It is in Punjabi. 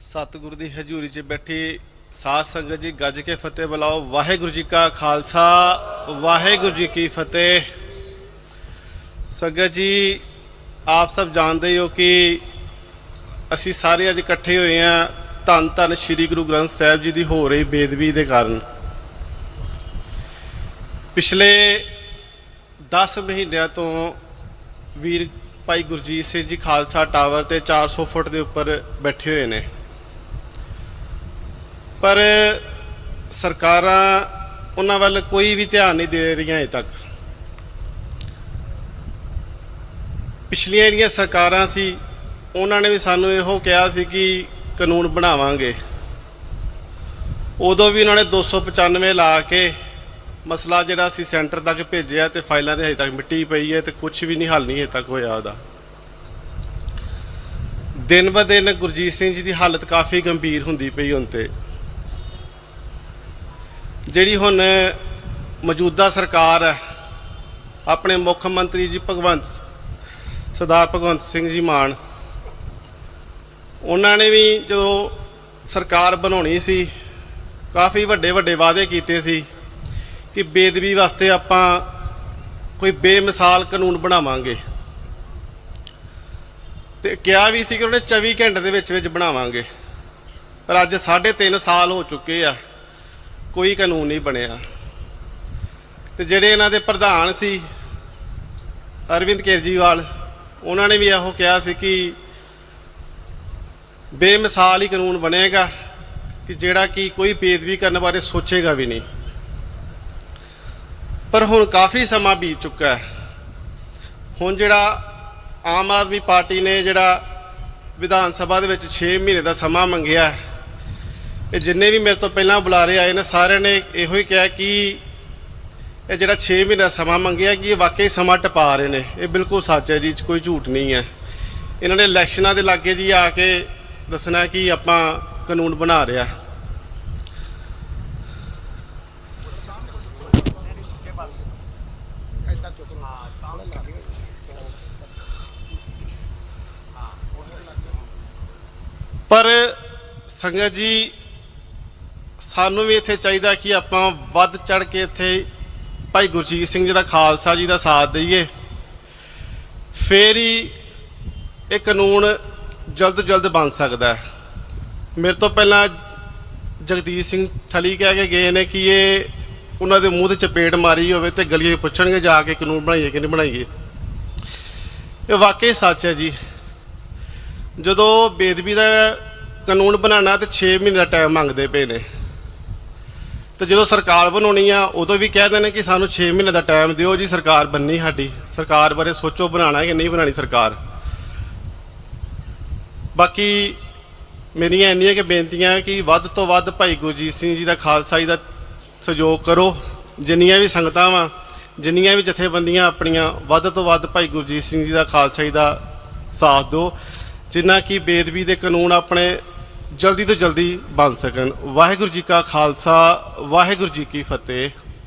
ਸਤਿਗੁਰੂ ਦੀ ਹਜ਼ੂਰੀ 'ਚ ਬੈਠੀ ਸਾਧ ਸੰਗਤ ਜੀ, ਗੱਜ ਕੇ ਫਤਿਹ ਬੁਲਾਓ। ਵਾਹਿਗੁਰੂ ਜੀ ਕਾ ਖਾਲਸਾ, ਵਾਹਿਗੁਰੂ ਜੀ ਕੀ ਫਤਿਹ। ਸੰਗਤ ਜੀ, ਆਪ ਸਭ ਜਾਣਦੇ ਹੋ ਕਿ ਅਸੀਂ ਸਾਰੇ ਅੱਜ ਇਕੱਠੇ ਹੋਏ ਹਾਂ। ਧੰਨ ਧੰਨ ਸ੍ਰੀ ਗੁਰੂ ਗ੍ਰੰਥ ਸਾਹਿਬ ਜੀ ਦੀ ਹੋ ਰਹੀ ਬੇਦਬੀ ਦੇ ਕਾਰਨ। ਪਿਛਲੇ 10 ਮਹੀਨਿਆਂ ਤੋਂ ਵੀਰ ਭਾਈ ਗੁਰਜੀਤ ਸਿੰਘ ਜੀ ਖਾਲਸਾ ਟਾਵਰ ਤੇ 400 ਫੁੱਟ ਦੇ ਉੱਪਰ ਬੈਠੇ ਹੋਏ ਨੇ। ਪਰ ਸਰਕਾਰਾਂ ਉਹਨਾਂ ਵੱਲ ਕੋਈ ਵੀ ਧਿਆਨ ਨਹੀਂ ਦੇ ਰਹੀਆਂ ਅਜੇ ਤੱਕ। ਪਿਛਲੀਆਂ ਜਿਹੜੀਆਂ ਸਰਕਾਰਾਂ ਸੀ, ਉਹਨਾਂ ਨੇ ਵੀ ਸਾਨੂੰ ਇਹੋ ਕਿਹਾ ਸੀ ਕਿ ਕਾਨੂੰਨ ਬਣਾਵਾਂਗੇ। ਉਦੋਂ ਵੀ ਉਹਨਾਂ ਨੇ 295 ਲਾ ਕੇ ਮਸਲਾ ਜਿਹੜਾ ਅਸੀਂ ਸੈਂਟਰ ਤੱਕ ਭੇਜਿਆ ਤੇ ਫਾਈਲਾਂ ਤੇ ਹਜੇ ਤੱਕ ਮਿੱਟੀ ਪਈ ਹੈ ਤੇ ਕੁਝ ਵੀ ਨਹੀਂ, ਹੱਲ ਨਹੀਂ ਹਜੇ ਤੱਕ ਹੋਇਆ ਉਹਦਾ। ਦਿਨ ਬ ਦਿਨ ਗੁਰਜੀਤ ਸਿੰਘ ਜੀ ਦੀ ਹਾਲਤ ਕਾਫੀ ਗੰਭੀਰ ਹੁੰਦੀ ਪਈ ਹੁਣ ਤੇ। ਜਿਹੜੀ ਹੁਣ ਮੌਜੂਦਾ ਸਰਕਾਰ ਹੈ, ਆਪਣੇ ਮੁੱਖ ਮੰਤਰੀ ਜੀ ਭਗਵੰਤ ਸਰਦਾਰ ਭਗਵੰਤ ਸਿੰਘ ਜੀ ਮਾਨ, ਉਹਨਾਂ ਨੇ ਵੀ ਜਦੋਂ ਸਰਕਾਰ ਬਣਾਉਣੀ ਸੀ, ਕਾਫੀ ਵੱਡੇ ਵੱਡੇ ਵਾਅਦੇ ਕੀਤੇ ਸੀ ਕਿ ਬੇਦਬੀ ਵਾਸਤੇ ਆਪਾਂ ਕੋਈ ਬੇਮਿਸਾਲ ਕਾਨੂੰਨ ਬਣਾਵਾਂਗੇ। ਤੇ ਕਿਹਾ ਵੀ ਸੀ ਕਿ ਉਹਨੇ 24 ਘੰਟੇ ਦੇ ਵਿੱਚ ਵਿੱਚ ਬਣਾਵਾਂਗੇ। ਪਰ ਅੱਜ 3.5 ਸਾਲ ਹੋ ਚੁੱਕੇ ਆ। ਕੋਈ ਕਾਨੂੰਨ ਨਹੀਂ ਬਣਿਆ। ਤੇ ਜਿਹੜੇ ਇਹਨਾਂ ਦੇ ਪ੍ਰਧਾਨ ਸੀ ਅਰਵਿੰਦ ਕੇਜਰੀਵਾਲ ਉਹਨਾਂ ਨੇ ਵੀ ਇਹੋ ਕਿਹਾ ਸੀ ਕਿ ਬੇਮਿਸਾਲ ਹੀ ਕਾਨੂੰਨ ਬਣੇਗਾ ਕਿ ਜਿਹੜਾ ਕਿ ਕੋਈ ਬੇਦਬੀ ਕਰਨ ਬਾਰੇ ਸੋਚੇਗਾ ਵੀ ਨਹੀਂ। ਪਰ ਹੁਣ ਕਾਫੀ ਸਮਾਂ ਬੀਤ ਚੁੱਕਾ ਹੈ। ਹੁਣ ਜਿਹੜਾ ਆਮ ਆਦਮੀ ਪਾਰਟੀ ਨੇ ਜਿਹੜਾ ਵਿਧਾਨ ਸਭਾ ਦੇ ਵਿੱਚ 6 ਮਹੀਨੇ ਦਾ ਸਮਾਂ ਮੰਗਿਆ ਹੈ, ਇਹ ਜਿੰਨੇ ਵੀ ਮੇਰੇ ਤੋਂ ਪਹਿਲਾਂ ਬੁਲਾਰੇ ਆਏ ਨੇ, ਸਾਰਿਆਂ ਨੇ ਇਹੋ ਹੀ ਕਿਹਾ ਕਿ ਇਹ ਜਿਹੜਾ 6 ਮਹੀਨੇ ਸਮਾਂ ਮੰਗਿਆ ਕਿ ਇਹ ਵਾਕਈ ਸਮਾਂ ਟਪਾ ਰਹੇ ਨੇ। ਇਹ ਬਿਲਕੁਲ ਸੱਚ ਹੈ ਜੀ 'ਚ ਕੋਈ ਝੂਠ ਨਹੀਂ ਹੈ। ਇਹਨਾਂ ਨੇ ਇਲੈਕਸ਼ਨਾਂ ਦੇ ਲਾਗੇ ਜੀ ਆ ਕੇ ਦੱਸਣਾ ਕਿ ਆਪਾਂ ਕਾਨੂੰਨ ਬਣਾ ਰਿਹਾ। ਪਰ ਸੰਗਤ ਜੀ ਸਾਨੂੰ ਵੀ ਇੱਥੇ ਚਾਹੀਦਾ ਕਿ ਆਪਾਂ ਵੱਧ ਚੜ ਕੇ ਇੱਥੇ ਭਾਈ ਗੁਰਜੀਤ ਸਿੰਘ ਜੀ ਦਾ ਖਾਲਸਾ ਜੀ ਦਾ ਸਾਥ ਦਈਏ। ਫੇਰ ਹੀ ਇਹ ਕਾਨੂੰਨ ਜਲਦ ਤੋਂ ਜਲਦ ਬਣ ਸਕਦਾ ਹੈ। ਮੇਰੇ ਤੋਂ ਪਹਿਲਾਂ ਜਗਦੀਸ਼ ਸਿੰਘ ਥਲੀ ਕਹਿ ਕੇ ਗਏ ਨੇ ਕਿ ਇਹ ਉਹਨਾਂ ਦੇ ਮੂੰਹ ਤੇ ਚਪੇੜ ਮਾਰੀ ਹੋਵੇ ਤੇ ਗਲੀਆਂ 'ਚ ਪੁੱਛਣਗੇ ਜਾ ਕੇ ਕਾਨੂੰਨ ਬਣਾਈਏ ਕਿ ਨਹੀਂ ਬਣਾਈਏ। ਇਹ ਵਾਕਈ ਸੱਚ ਹੈ ਜੀ। ਜਦੋਂ ਬੇਦਬੀ ਦਾ ਕਾਨੂੰਨ ਬਣਾਉਣਾ ਤੇ 6 ਮਹੀਨੇ ਦਾ ਟਾਈਮ ਮੰਗਦੇ ਪਏ ਨੇ। ਤੇ ਜਦੋਂ ਸਰਕਾਰ ਬਣਾਉਣੀ ਆ, ਉਦੋਂ ਵੀ ਕਹਿ ਨੇ ਕਿ ਸਾਨੂੰ 6 ਮਹੀਨੇ ਦਾ ਟਾਈਮ ਦਿਓ ਜੀ, ਸਰਕਾਰ ਬੰਨੀ ਸਾਡੀ। ਸਰਕਾਰ ਬਾਰੇ ਸੋਚੋ ਬਣਾਉਣਾ ਕਿ ਨਹੀਂ ਬਣਾਣੀ ਸਰਕਾਰ। ਬਾਕੀ ਮੇਰੀਆਂ ਇੰਨੀਆਂ ਕਿ ਬੇਨਤੀਆਂ ਕਿ ਵੱਧ ਤੋਂ ਵੱਧ ਭਾਈ ਗੁਰਜੀਤ ਸਿੰਘ ਜੀ ਦਾ ਖਾਲਸਾਈ ਦਾ ਸਹਿਯੋਗ ਕਰੋ। ਜਿੰਨੀਆਂ ਵੀ ਸੰਗਤਾਂ ਵਾ, ਜਿੰਨੀਆਂ ਵੀ ਜਥੇਬੰਦੀਆਂ ਆਪਣੀਆਂ, ਵੱਧ ਤੋਂ ਵੱਧ ਭਾਈ ਗੁਰਜੀਤ ਸਿੰਘ ਜੀ ਦਾ ਖਾਲਸਾਈ ਦਾ ਸਾਥ ਦਿਓ। ਜਿੰਨਾ ਕਿ ਬੇਦਬੀ ਦੇ ਕਾਨੂੰਨ ਆਪਣੇ ਜਲਦੀ ਤੋਂ ਜਲਦੀ ਬਣ ਸਕਣ। ਵਾਹਿਗੁਰੂ ਜੀ ਕਾ ਖਾਲਸਾ ਵਾਹਿਗੁਰੂ ਜੀ ਕੀ ਫਤਿਹ।